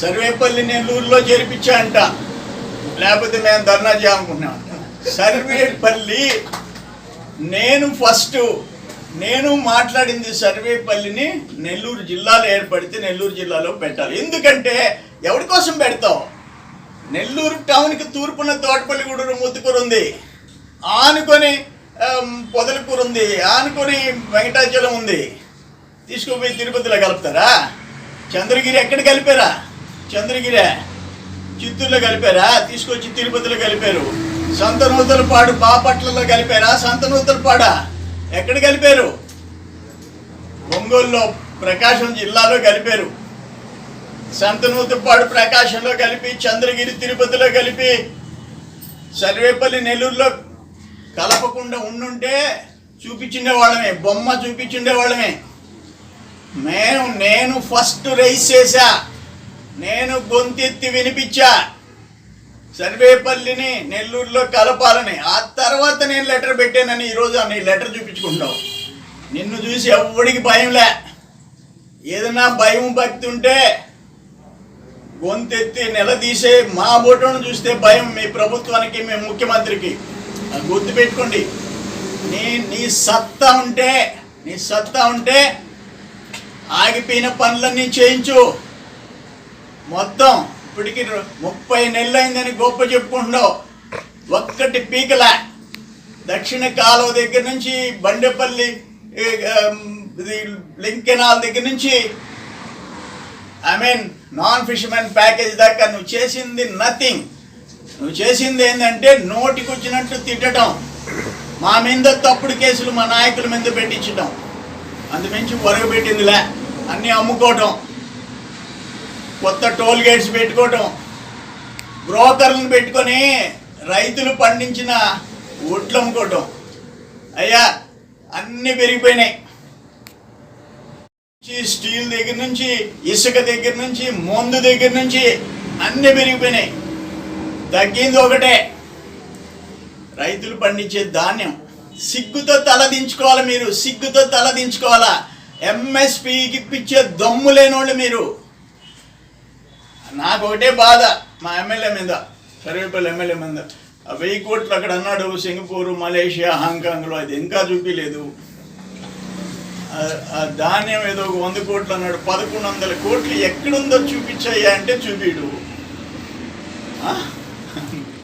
సర్వేపల్లి నెల్లూరులో చేర్పించా అంట లేకపోతే మేము ధర్నా చేయాలనుకున్నాం సర్వేపల్లి నేను ఫస్ట్ నేను మాట్లాడింది సర్వేపల్లిని నెల్లూరు జిల్లాలో ఏర్పడితే నెల్లూరు జిల్లాలో పెట్టాలి. ఎందుకంటే ఎవరి కోసం పెడతావు? నెల్లూరు టౌన్కి తూర్పున తోటపల్లి గూడూరు ఉంది. ఆనుకొని పొదలకూర ఉంది. ఆనుకొని వెంకటాచలం ఉంది. తీసుకుపోయి తిరుపతిలో కలుపుతారా? చంద్రగిరి ఎక్కడ కలిపారా? చంద్రగిరి చిత్తూరులో కలిపారా? తీసుకొచ్చి తిరుపతిలో కలిపారు. సంతనూతలపాడు బాపట్లలో కలిపారా? సంతనూతలపాడ ఎక్కడ కలిపారు? ఒంగోలులో ప్రకాశం జిల్లాలో కలిపారు. సంతనూతపాడు ప్రకాశంలో కలిపి చంద్రగిరి తిరుపతిలో కలిపి సర్వేపల్లి నెల్లూరులో కలపకుండా ఉండుంటే చూపించిండే వాళ్ళమే బొమ్మ చూపించిండే వాళ్ళమే. నేను నేను ఫస్ట్ రైస్ చేశా. నేను గొంతెత్తి వినిపించా. సర్వేపల్లిని నెల్లూరులో కలపాలని. ఆ తర్వాత నేను లెటర్ పెట్టానని ఈరోజు నీ లెటర్ చూపించుకుంటావు. నిన్ను చూసి ఎవడికి భయంలే ఏదైనా భయం భక్తి ఉంటే గొంతెత్తి నిలదీసే మా బోటను చూస్తే భయం మీ ప్రభుత్వానికి మీ ముఖ్యమంత్రికి. గుర్తు గుర్తుపెట్టుకోండి. నీ నీ సత్తా ఉంటే నీ సత్తా ఉంటే ఆగిపోయిన పనులన్నీ చేయించు. మొత్తం ఇప్పటికి ముప్పై నెలలు అయిందని గొప్ప చెప్పుకుంటున్నావు. ఒక్కటి పీకలా. దక్షిణ కాలువ దగ్గర నుంచి బండేపల్లి లింకెనాల్ దగ్గర నుంచి I mean non fishermen package దాకా నువ్వు చేసింది నథింగ్. నువ్వు చేసింది ఏంటంటే నోటికి వచ్చినట్టు తిట్టడం. మా మీద తప్పుడు కేసులు మా నాయకుల మీద పెట్టించడం. అందుమించి ఒరగబెట్టిందిలే. అన్నీ అమ్ముకోవటం. కొత్త టోల్ గేట్స్ పెట్టుకోవటం. బ్రోకర్లను పెట్టుకొని రైతులు పండించిన ఒట్లు అమ్ముకోవటం. అయ్యా అన్నీ పెరిగిపోయినాయి. స్టీల్ దగ్గర నుంచి ఇసుక దగ్గర నుంచి మందు దగ్గర నుంచి అన్నీ పెరిగిపోయినాయి. తగ్గింది ఒకటే. రైతులు పండించే ధాన్యం సిగ్గుతో తలదించుకోవాలి మీరు సిగ్గుతో తలదించుకోవాలా ఎంఎస్పికి ఇప్పించే దమ్ము లేనోళ్ళు మీరు. నాకు ఒకటే బాధ మా ఎమ్మెల్యే మీద సర్వేపల్లి ఎమ్మెల్యే మీద. వెయ్యి కోట్లు అక్కడ అన్నాడు సింగపూర్ మలేషియా హాంకాంగ్లో అది ఇంకా చూపించలేదు ఆ- ధాన్యం ఏదో ఒక వంద కోట్లు అన్నాడు పదకొండు వందల కోట్లు ఎక్కడుందో చూపించాయా అంటే చూపిడు. ఆ?